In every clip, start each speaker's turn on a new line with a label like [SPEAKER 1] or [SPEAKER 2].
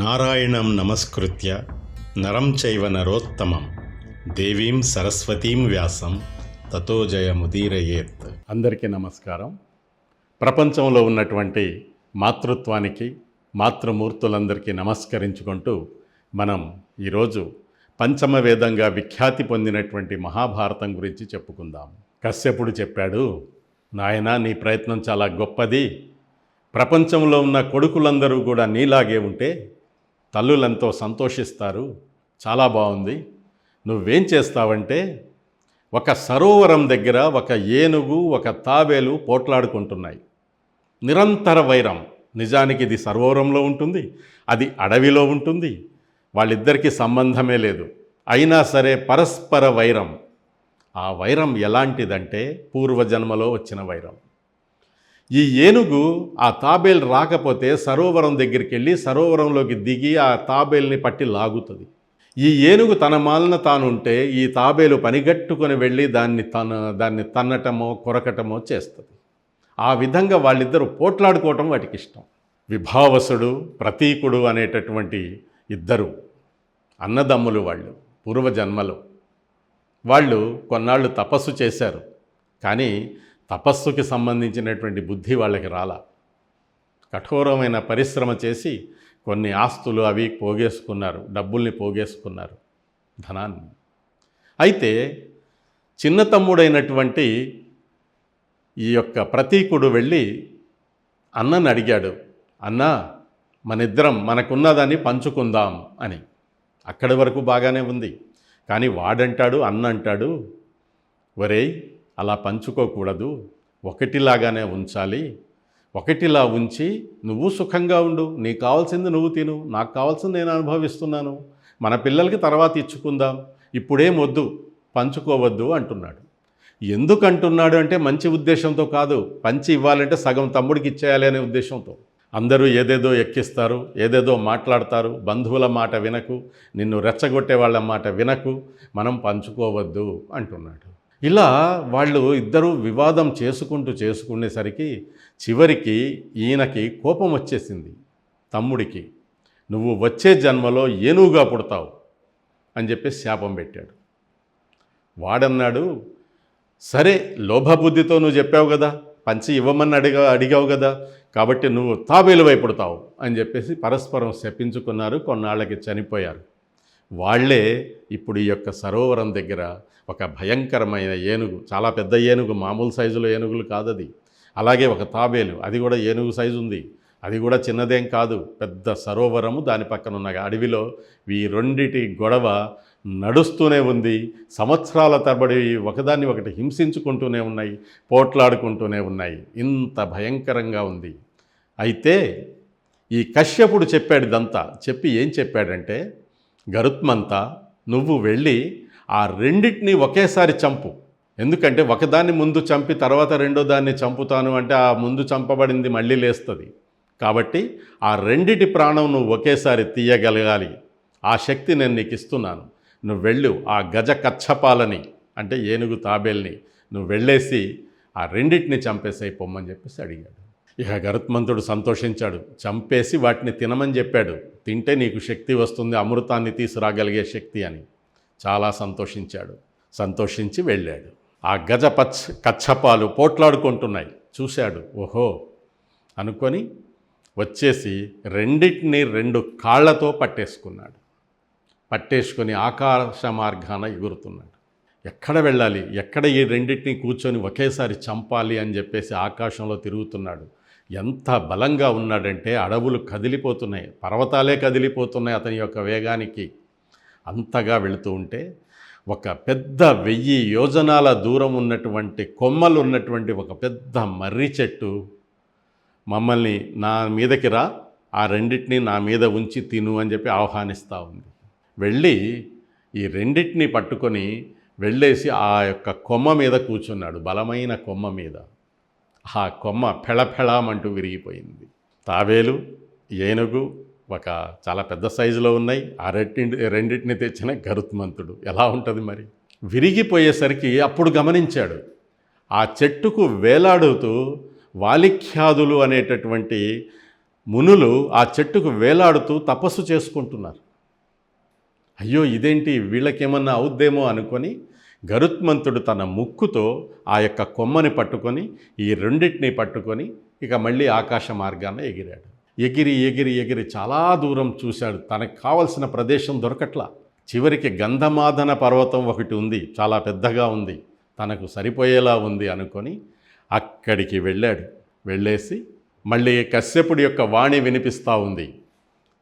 [SPEAKER 1] నారాయణం నమస్కృత్య నరం చైవ నరోత్తమం దేవీం సరస్వతీం వ్యాసం తతో జయముదీరయేత్ అందరికీ నమస్కారం। ప్రపంచంలో ఉన్నటువంటి మాతృత్వానికి మాతృమూర్తులందరికీ నమస్కరించుకుంటూ మనం ఈరోజు పంచమ వేదంగా విఖ్యాతి పొందినటువంటి మహాభారతం గురించి చెప్పుకుందాం. కశ్యపుడు చెప్పాడు నాయనా నీ ప్రయత్నం చాలా గొప్పది. ప్రపంచంలో ఉన్న కొడుకులందరూ కూడా నీలాగే ఉంటే తల్లులంతో సంతోషిస్తారు. చాలా బాగుంది. నువ్వేం చేస్తావంటే ఒక సరోవరం దగ్గర ఒక ఏనుగు ఒక తాబేలు పోట్లాడుకుంటున్నాయి. నిరంతర వైరం. నిజానికి ఇది సరోవరంలో ఉంటుంది. అది అడవిలో ఉంటుంది. వాళ్ళిద్దరికీ సంబంధమే లేదు. అయినా సరే పరస్పర వైరం. ఆ వైరం ఎలాంటిదంటే పూర్వజన్మలో వచ్చిన వైరం. ఈ ఏనుగు ఆ తాబేలు రాకపోతే సరోవరం దగ్గరికి వెళ్ళి సరోవరంలోకి దిగి ఆ తాబేల్ని పట్టి లాగుతుంది. ఈ ఏనుగు తన మాలన తాను ఉంటే ఈ తాబేలు పనిగట్టుకుని వెళ్ళి దాన్ని తన దాన్ని తన్నటమో కొరకటమో చేస్తుంది. ఆ విధంగా వాళ్ళిద్దరూ పోట్లాడుకోవటం వాటికి ఇష్టం. విభావసుడు ప్రతీకుడు అనేటటువంటి ఇద్దరు అన్నదమ్ములు వాళ్ళు పూర్వజన్మలో. వాళ్ళు కొన్నాళ్ళు తపస్సు చేశారు. కానీ తపస్సుకి సంబంధించినటువంటి బుద్ధి వాళ్ళకి రాల. కఠోరమైన పరిశ్రమ చేసి కొన్ని ఆస్తులు అవి పోగేసుకున్నారు డబ్బుల్ని పోగేసుకున్నారు ధనాన్ని. అయితే చిన్న తమ్ముడైనటువంటి ఈ యొక్క ప్రతీకుడు వెళ్ళి అన్నని అడిగాడు అన్నా మనిద్దరం మనకున్నదాన్ని పంచుకుందాం అని. అక్కడి వరకు బాగానే ఉంది. కానీ వాడంటాడు అన్న అంటాడు ఒరేయ్ అలా పంచుకోకూడదు. ఒకటిలాగానే ఉంచాలి. ఒకటిలా ఉంచి నువ్వు సుఖంగా ఉండు. నీకు కావాల్సింది నువ్వు తిను. నాకు కావాల్సింది నేను అనుభవిస్తున్నాను. మన పిల్లలకి తర్వాత ఇచ్చుకుందాం. ఇప్పుడేం వద్దు పంచుకోవద్దు అంటున్నాడు. ఎందుకు అంటున్నాడు అంటే మంచి ఉద్దేశంతో కాదు. పంచి ఇవ్వాలంటే సగం తమ్ముడికి ఇచ్చేయాలి అనే ఉద్దేశంతో. అందరూ ఏదేదో ఎక్కిస్తారు. ఏదేదో మాట్లాడతారు. బంధువుల మాట వినకు. నిన్ను రెచ్చగొట్టే వాళ్ళ మాట వినకు. మనం పంచుకోవద్దు అంటున్నాడు. ఇలా వాళ్ళు ఇద్దరూ వివాదం చేసుకుంటూ చేసుకునేసరికి చివరికి ఈయనకి కోపం వచ్చేసింది. తమ్ముడికి నువ్వు వచ్చే జన్మలో ఏనుగుగా పుడతావు అని చెప్పి శాపం పెట్టాడు. వాడన్నాడు సరే లోభబుద్ధితో నువ్వు చెప్పావు కదా పంచి ఇవ్వమని అడిగా అడిగావు కదా కాబట్టి నువ్వు తాబేలువై పుడతావు అని చెప్పేసి పరస్పరం శపించుకున్నారు కొన్నాళ్ళకి చనిపోయారు. వాళ్ళే ఇప్పుడు ఈ యొక్క సరోవరం దగ్గర ఒక భయంకరమైన ఏనుగు చాలా పెద్ద ఏనుగు మామూలు సైజులో ఏనుగులు కాదది. అలాగే ఒక తాబేలు అది కూడా ఏనుగు సైజు ఉంది. అది కూడా చిన్నదేం కాదు పెద్ద సరోవరము దాని పక్కన ఉన్న అడవిలో ఈ రెండిటి గొడవ నడుస్తూనే ఉంది. సంవత్సరాల తరబడి ఒకదాన్ని ఒకటి హింసించుకుంటూనే ఉన్నాయి పోట్లాడుకుంటూనే ఉన్నాయి. ఇంత భయంకరంగా ఉంది. అయితే ఈ కశ్యపుడు చెప్పాడు ఇదంతా. చెప్పి ఏం చెప్పాడంటే గరుత్మంత నువ్వు వెళ్ళి ఆ రెండింటిని ఒకేసారి చంపు. ఎందుకంటే ఒకదాన్ని ముందు చంపి తర్వాత రెండో దాన్ని చంపుతాను అంటే ఆ ముందు చంపబడింది మళ్ళీ లేస్తుంది. కాబట్టి ఆ రెండిటి ప్రాణం నువ్వు ఒకేసారి తీయగలగాలి. ఆ శక్తి నేను నీకు ఇస్తున్నాను. నువ్వు వెళ్ళు ఆ గజ కచ్చపాలని అంటే ఏనుగు తాబేల్ని నువ్వు వెళ్ళేసి ఆ రెండింటిని చంపేసేయి పొమ్మని చెప్పేసి అడిగాడు. ఇక గరుత్మంతుడు సంతోషించాడు. చంపేసి వాటిని తినమని చెప్పాడు. తింటే నీకు శక్తి వస్తుంది అమృతాన్ని తీసుకురాగలిగే శక్తి అని. చాలా సంతోషించాడు. సంతోషించి వెళ్ళాడు. ఆ గజ పచ్చ కచ్చపాలు పోట్లాడుకుంటున్నాయి. చూశాడు. ఓహో! అనుకొని వచ్చేసి రెండింటిని రెండు కాళ్ళతో పట్టేసుకున్నాడు. పట్టేసుకొని ఆకాశ మార్గాన ఎగురుతున్నాడు. ఎక్కడ వెళ్ళాలి? ఎక్కడ ఈ రెండింటిని కూర్చొని ఒకేసారి చంపాలి అని చెప్పేసి ఆకాశంలో తిరుగుతున్నాడు. ఎంత బలంగా ఉన్నాడంటే అడవులు కదిలిపోతున్నాయి పర్వతాలే కదిలిపోతున్నాయి అతని యొక్క వేగానికి. అంతగా వెళుతూ ఉంటే ఒక పెద్ద వెయ్యి యోజనాల దూరం ఉన్నటువంటి కొమ్మలు ఉన్నటువంటి ఒక పెద్ద మర్రి చెట్టు మమ్మల్ని నా మీదకి రా ఆ రెండింటిని నా మీద ఉంచి తిను అని చెప్పి ఆహ్వానిస్తూ ఉంది. వెళ్ళి ఈ రెండింటిని పట్టుకొని వెళ్ళేసి ఆ యొక్క కొమ్మ మీద కూర్చున్నాడు బలమైన కొమ్మ మీద. ఆ కొమ్మ ఫెళఫెళామంటూ విరిగిపోయింది. తావేలు ఏనుగు ఒక చాలా పెద్ద సైజులో ఉన్నాయి. ఆ రెండింటి రెండింటిని తెచ్చిన గరుత్మంతుడు. ఎలా ఉంటుంది మరి? విరిగిపోయేసరికి అప్పుడు గమనించాడు. ఆ చెట్టుకు వేలాడుతూ వాలిఖ్యాదులు అనేటటువంటి మునులు ఆ చెట్టుకు వేలాడుతూ తపస్సు చేసుకుంటున్నారు. అయ్యో ఇదేంటి? వీళ్ళకేమన్నా అవుద్దేమో అనుకొని గరుత్మంతుడు తన ముక్కుతో ఆ యొక్క కొమ్మని పట్టుకొని ఈ రెండింటిని పట్టుకొని ఇక మళ్ళీ ఆకాశ మార్గాన ఎగిరాడు. ఎగిరి ఎగిరి ఎగిరి చాలా దూరం చూశాడు. తనకు కావలసిన ప్రదేశం దొరకట్లా. చివరికి గంధమాదన పర్వతం ఒకటి ఉంది. చాలా పెద్దగా ఉంది. తనకు సరిపోయేలా ఉంది అనుకొని అక్కడికి వెళ్ళాడు. వెళ్ళేసి మళ్ళీ కశ్యపుడి యొక్క వాణి వినిపిస్తూ ఉంది.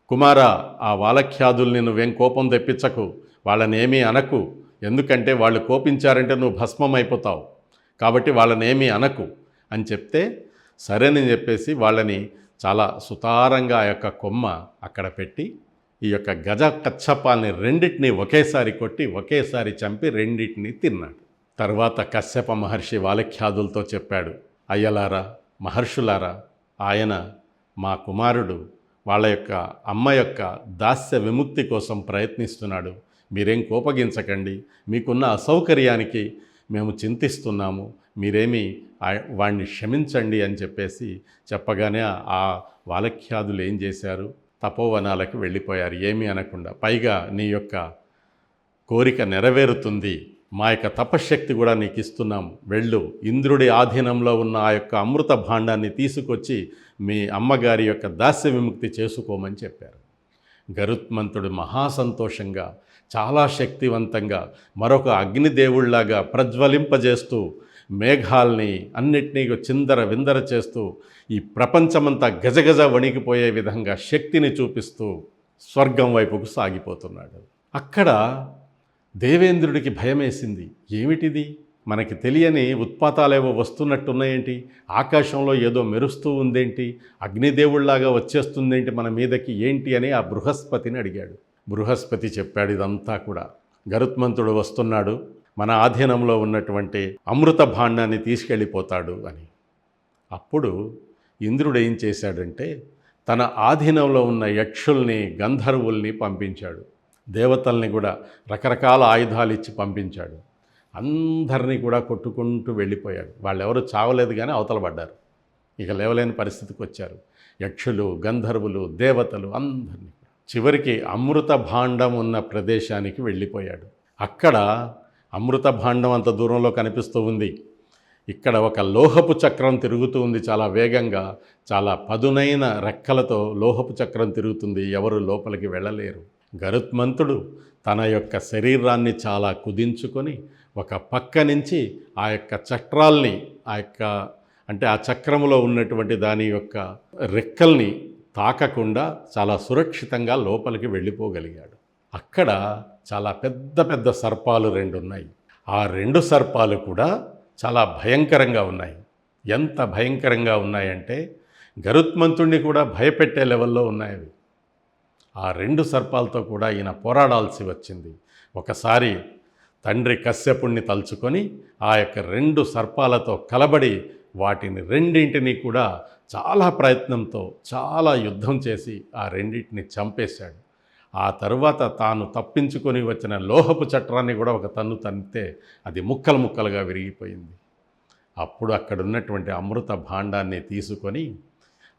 [SPEAKER 1] కుమార ఆ వాలఖ్యాదుల్ని నువ్వేం కోపం తెప్పించకు? వాళ్ళనేమీ అనకు. ఎందుకంటే వాళ్ళు కోపించారంటే నువ్వు భస్మం అయిపోతావు కాబట్టి వాళ్ళనేమీ అనకు. అని చెప్తే సరేనని చెప్పేసి వాళ్ళని చాలా సుతారంగా ఆ యొక్క కొమ్మ అక్కడ పెట్టి ఈ యొక్క గజ కచ్చపాల్ని రెండింటిని ఒకేసారి కొట్టి ఒకేసారి చంపి రెండింటిని తిన్నాడు. తర్వాత కశ్యప మహర్షి వాలఖ్యాదులతో చెప్పాడు అయ్యలారా మహర్షులారా ఆయన మా కుమారుడు వాళ్ళ యొక్క అమ్మ యొక్క దాస్య విముక్తి కోసం ప్రయత్నిస్తున్నాడు. మీరేం కోపగించకండి. మీకున్న అసౌకర్యానికి మేము చింతిస్తున్నాము. మీరేమి వాణ్ణి క్షమించండి అని చెప్పేసి చెప్పగానే ఆ వాలఖ్యాదులు ఏం చేశారు? తపోవనాలకు వెళ్ళిపోయారు. ఏమీ అనకుండా పైగా నీ యొక్క కోరిక నెరవేరుతుంది. మా యొక్క తపశ్శక్తి కూడా నీకు ఇస్తున్నాం. వెళ్ళు. ఇంద్రుడి ఆధీనంలో ఉన్న ఆ యొక్క అమృత భాండాన్ని తీసుకొచ్చి మీ అమ్మగారి యొక్క దాస్య విముక్తి చేసుకోమని చెప్పారు. గరుత్మంతుడు మహాసంతోషంగా చాలా శక్తివంతంగా మరొక అగ్నిదేవుళ్ళాగా ప్రజ్వలింపజేస్తూ మేఘాల్ని అన్నిటినీ చిందర విందర చేస్తూ ఈ ప్రపంచమంతా గజగజ వణికిపోయే విధంగా శక్తిని చూపిస్తూ స్వర్గం వైపుకు సాగిపోతున్నాడు. అక్కడ దేవేంద్రుడికి భయమేసింది. ఏమిటిది? మనకి తెలియని ఉత్పాతాలేవో వస్తున్నట్టున్నాయేంటి? ఆకాశంలో ఏదో మెరుస్తూ ఉందేంటి? అగ్నిదేవుళ్ళాగా వచ్చేస్తుందేంటి మన మీదకి ఏంటి అని ఆ బృహస్పతిని అడిగాడు. బృహస్పతి చెప్పాడు ఇదంతా కూడా. గరుత్మంతుడు వస్తున్నాడు మన ఆధీనంలో ఉన్నటువంటి అమృత భాండాన్ని తీసుకెళ్ళిపోతాడు అని. అప్పుడు ఇంద్రుడు ఏం చేశాడంటే తన ఆధీనంలో ఉన్న యక్షుల్ని గంధర్వుల్ని పంపించాడు. దేవతల్ని కూడా రకరకాల ఆయుధాలు ఇచ్చి పంపించాడు. అందరినీ కూడా కొట్టుకుంటూ వెళ్ళిపోయాడు. వాళ్ళెవరు చావలేదు కానీ అవతల పడ్డారు. ఇక లేవలేని పరిస్థితికి వచ్చారు. యక్షులు గంధర్వులు దేవతలు అందరినీ చివరికి అమృత భాండం ఉన్న ప్రదేశానికి వెళ్ళిపోయాడు. అక్కడ అమృత భాండం అంత దూరంలో కనిపిస్తూ ఉంది. ఇక్కడ ఒక లోహపు చక్రం తిరుగుతూ ఉంది చాలా వేగంగా. చాలా పదునైన రెక్కలతో లోహపు చక్రం తిరుగుతుంది. ఎవరు లోపలికి వెళ్ళలేరు. గరుత్మంతుడు తన యొక్క శరీరాన్ని చాలా కుదించుకొని ఒక పక్క నుంచి ఆ యొక్క చక్రాల్ని ఆ యొక్క అంటే ఆ చక్రములో ఉన్నటువంటి దాని యొక్క రెక్కల్ని తాకకుండా చాలా సురక్షితంగా లోపలికి వెళ్ళిపోగలిగాడు. అక్కడ చాలా పెద్ద పెద్ద సర్పాలు రెండు ఉన్నాయి ఆ రెండు సర్పాలు కూడా చాలా భయంకరంగా ఉన్నాయి. ఎంత భయంకరంగా ఉన్నాయంటే గరుత్మంతుణ్ణి కూడా భయపెట్టే లెవెల్లో ఉన్నాయి అవి. ఆ రెండు సర్పాలతో కూడా ఈయన పోరాడాల్సి వచ్చింది. ఒకసారి తండ్రి కశ్యపుణ్ణి తలుచుకొని ఆ యొక్క రెండు సర్పాలతో కలబడి వాటిని రెండింటినీ కూడా చాలా ప్రయత్నంతో చాలా యుద్ధం చేసి ఆ రెండింటిని చంపేశాడు. ఆ తరువాత తాను తప్పించుకొని వచ్చిన లోహపు చట్రాన్ని కూడా ఒక తన్ను తన్నితే అది ముక్కలు ముక్కలుగా విరిగిపోయింది. అప్పుడు అక్కడ ఉన్నటువంటి అమృత భాండాన్ని తీసుకొని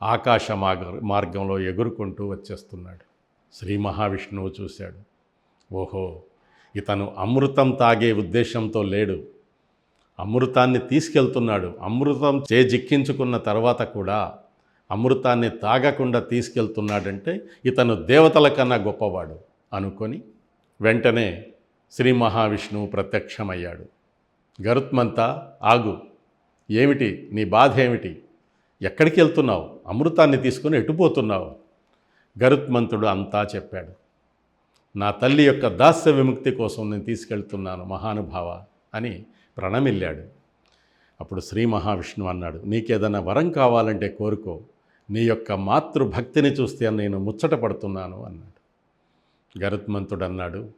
[SPEAKER 1] ఆకాశ మార్గ మార్గంలో ఎగురుకుంటూ వచ్చేస్తున్నాడు. శ్రీ మహావిష్ణువు చూశాడు. ఓహో ఇతను అమృతం తాగే ఉద్దేశంతో లేడు. అమృతాన్ని తీసుకెళ్తున్నాడు. అమృతం చేజిక్కించుకున్న తర్వాత కూడా అమృతాన్ని తాగకుండా తీసుకెళ్తున్నాడంటే ఇతను దేవతల కన్నా గొప్పవాడు అనుకొని వెంటనే శ్రీ మహావిష్ణువు ప్రత్యక్షమయ్యాడు. గరుత్మంతా ఆగు ఏమిటి? నీ బాధ ఏమిటి ఎక్కడికి వెళ్తున్నావు? అమృతాన్ని తీసుకొని ఎటుపోతున్నావు గరుత్మంతుడు అంతా చెప్పాడు. నా తల్లి యొక్క దాస్య విముక్తి కోసం నేను తీసుకెళ్తున్నాను మహానుభావ అని ప్రణమిల్లాడు. అప్పుడు శ్రీ మహావిష్ణువు అన్నాడు నీకేదైనా వరం కావాలంటే కోరుకో నీ యొక్క మాతృభక్తిని చూస్తే నేను ముచ్చట పడుతున్నాను అన్నాడు. గరుత్మంతుడు అన్నాడు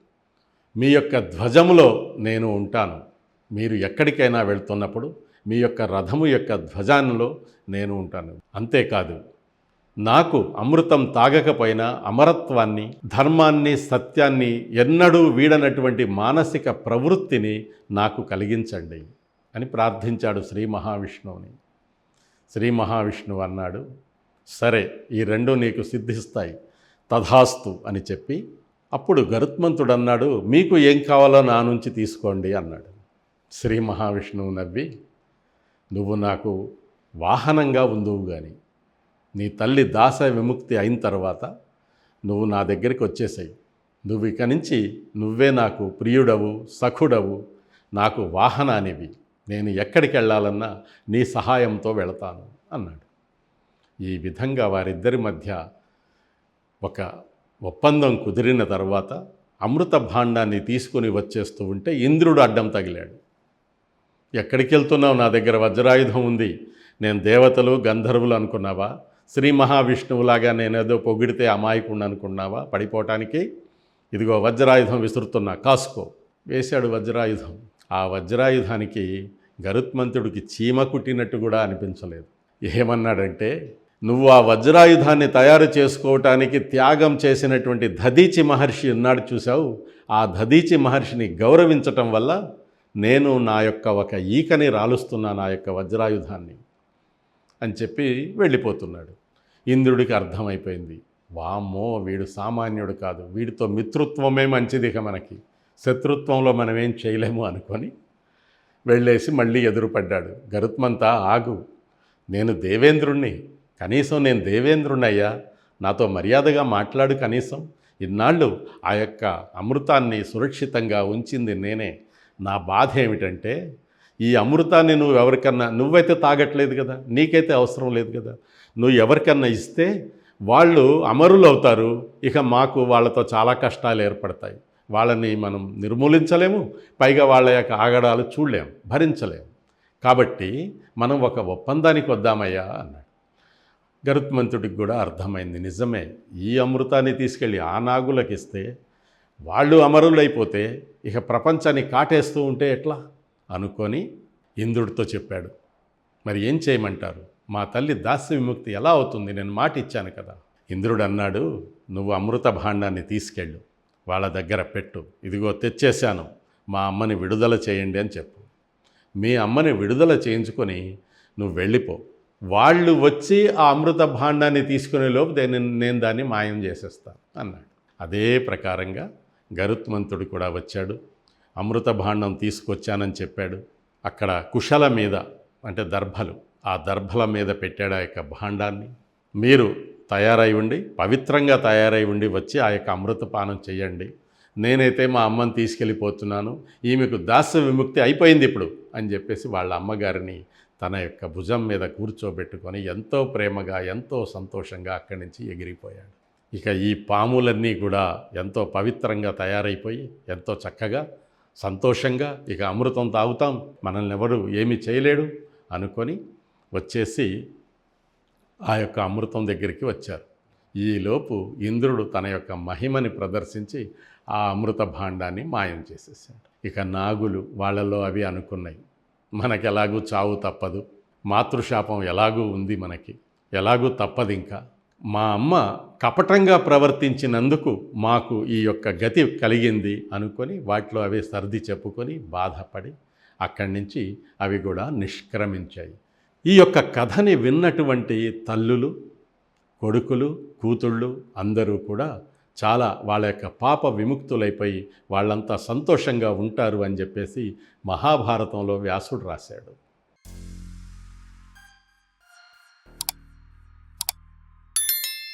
[SPEAKER 1] మీ యొక్క ధ్వజములో నేను ఉంటాను. మీరు ఎక్కడికైనా వెళ్తున్నప్పుడు మీ యొక్క రథము యొక్క ధ్వజాలలో నేను ఉంటాను. అంతేకాదు నాకు అమృతం తాగకపోయినా అమరత్వాన్ని ధర్మాన్ని సత్యాన్ని ఎన్నడూ వీడనటువంటి మానసిక ప్రవృత్తిని నాకు కలిగించండి అని ప్రార్థించాడు శ్రీ మహావిష్ణువుని. శ్రీ మహావిష్ణువు అన్నాడు సరే ఈ రెండు నీకు సిద్ధిస్తాయి తథాస్తు అని చెప్పి అప్పుడు గరుత్మంతుడు అన్నాడు మీకు ఏం కావాలో నా నుంచి తీసుకోండి అన్నాడు. శ్రీ మహావిష్ణువు నవ్వి నువ్వు నాకు వాహనంగా ఉందువు కానీ నీ తల్లి దాస విముక్తి అయిన తర్వాత నువ్వు నా దగ్గరికి వచ్చేసాయి. నువ్వు ఇక నుంచి నువ్వే నాకు ప్రియుడవు సఖుడవు నాకు వాహనానివి. నేను ఎక్కడికి వెళ్ళాలన్నా నీ సహాయంతో వెళతాను అన్నాడు. ఈ విధంగా వారిద్దరి మధ్య ఒక ఒప్పందం కుదిరిన తర్వాత అమృత భాండాన్ని తీసుకుని వచ్చేస్తూ ఉంటే ఇంద్రుడు అడ్డం తగిలాడు. ఎక్కడికి వెళ్తున్నావు? నా దగ్గర వజ్రాయుధం ఉంది. నేను దేవతలు గంధర్వులు అనుకున్నావా? శ్రీ మహావిష్ణువులాగా నేనేదో పొగిడితే అమాయకుండా అనుకున్నావా? పడిపోవటానికి? ఇదిగో వజ్రాయుధం విసురుతున్నా కాసుకో. వేశాడు వజ్రాయుధం. ఆ వజ్రాయుధానికి గరుత్మంతుడికి చీమ కుట్టినట్టు కూడా అనిపించలేదు. ఏమన్నాడంటే నువ్వు ఆ వజ్రాయుధాన్ని తయారు చేసుకోవటానికి త్యాగం చేసినటువంటి దధీచి మహర్షి ఉన్నాడు చూసావు ఆ దధీచి మహర్షిని గౌరవించటం వల్ల నేను నా యొక్క ఒక ఈకని రాలుస్తున్నా నా యొక్క వజ్రాయుధాన్ని. అని చెప్పి వెళ్ళిపోతున్నాడు. ఇంద్రుడికి అర్థమైపోయింది. వామ్మో వీడు సామాన్యుడు కాదు. వీడితో మిత్రుత్వమే మంచిది ఇక మనకి. శత్రుత్వంలో మనం ఏం చేయలేము అనుకొని వెళ్ళేసి మళ్ళీ ఎదురుపడ్డాడు. గరుత్మంతా ఆగు నేను దేవేంద్రుణ్ణి. కనీసం నేను దేవేంద్రుణ్ణయ్యా. నాతో మర్యాదగా మాట్లాడు కనీసం. ఇన్నాళ్ళు ఆ యొక్క అమృతాన్ని సురక్షితంగా ఉంచింది నేనే. నా బాధ ఏమిటంటే ఈ అమృతాన్ని నువ్వు ఎవరికన్నా నువ్వైతే తాగట్లేదు కదా. నీకైతే అవసరం లేదు కదా. నువ్వు ఎవరికన్నా ఇస్తే వాళ్ళు అమరులు అవుతారు ఇక మాకు వాళ్ళతో చాలా కష్టాలు ఏర్పడతాయి. వాళ్ళని మనం నిర్మూలించలేము. పైగా వాళ్ళ యొక్క ఆగడాలు చూడలేం. భరించలేము కాబట్టి మనం ఒక ఒప్పందానికి వద్దామయ్యా అన్నాడు. గరుత్మంతుడికి కూడా అర్థమైంది. నిజమే. ఈ అమృతాన్ని తీసుకెళ్ళి ఆ నాగులకు ఇస్తే వాళ్ళు అమరులైపోతే ఇక ప్రపంచాన్ని కాటేస్తూ ఉంటే ఎట్లా? అనుకొని ఇంద్రుడితో చెప్పాడు. మరి ఏం చేయమంటారు? మా తల్లి దాస్య విముక్తి ఎలా అవుతుంది? నేను మాట ఇచ్చాను కదా. ఇంద్రుడు అన్నాడు నువ్వు అమృత భాండాన్ని తీసుకెళ్ళు వాళ్ళ దగ్గర పెట్టు. ఇదిగో తెచ్చేశాను. మా అమ్మని విడుదల చేయండి అని చెప్పు. మీ అమ్మని విడుదల చేయించుకొని నువ్వు వెళ్ళిపో. వాళ్ళు వచ్చి ఆ అమృత భాండాన్ని తీసుకునే లోపు దాన్ని నేను దాన్ని మాయం చేసేస్తాను అన్నాడు. అదే ప్రకారంగా గరుత్మంతుడు కూడా వచ్చాడు. అమృత భాండం తీసుకొచ్చానని చెప్పాడు. అక్కడ కుశల మీద అంటే దర్భలు ఆ దర్భల మీద పెట్టాడు ఆ యొక్క భాండాన్ని. మీరు తయారై ఉండి పవిత్రంగా తయారై ఉండి వచ్చి ఆ యొక్క అమృతపానం చేయండి. నేనైతే మా అమ్మని తీసుకెళ్ళిపోతున్నాను. ఈమెకు దాస్య విముక్తి అయిపోయింది ఇప్పుడు అని చెప్పేసి వాళ్ళ అమ్మగారిని తన యొక్క భుజం మీద కూర్చోబెట్టుకొని ఎంతో ప్రేమగా ఎంతో సంతోషంగా అక్కడి నుంచి ఎగిరిపోయాడు. ఇక ఈ పాములన్నీ కూడా ఎంతో పవిత్రంగా తయారైపోయి ఎంతో చక్కగా సంతోషంగా ఇక అమృతం తాగుతాం మనల్ని ఎవరు ఏమీ చేయలేడు అనుకొని వచ్చేసి ఆ యొక్క అమృతం దగ్గరికి వచ్చారు. ఈలోపు ఇంద్రుడు తన యొక్క మహిమని ప్రదర్శించి ఆ అమృత భాండాన్ని మాయం చేసేసాడు. ఇక నాగులు వాళ్ళలో అవి అనుకున్నాయి. మనకు ఎలాగూ చావు తప్పదు. మాతృశాపం ఎలాగూ ఉంది మనకి. ఎలాగూ తప్పదు ఇంకా. మా అమ్మ కపటంగా ప్రవర్తించినందుకు మాకు ఈ యొక్క గతి కలిగింది అనుకొని వాటిలో అవి సర్ది చెప్పుకొని బాధపడి అక్కడి నుంచి అవి కూడా నిష్క్రమించాయి. ఈ యొక్క కథని విన్నటువంటి తల్లులు కొడుకులు కూతుళ్ళు అందరూ కూడా చాలా వాళ్ళ యొక్క పాప విముక్తులైపోయి వాళ్ళంతా సంతోషంగా ఉంటారు అని చెప్పేసి మహాభారతంలో వ్యాసుడు రాశాడు.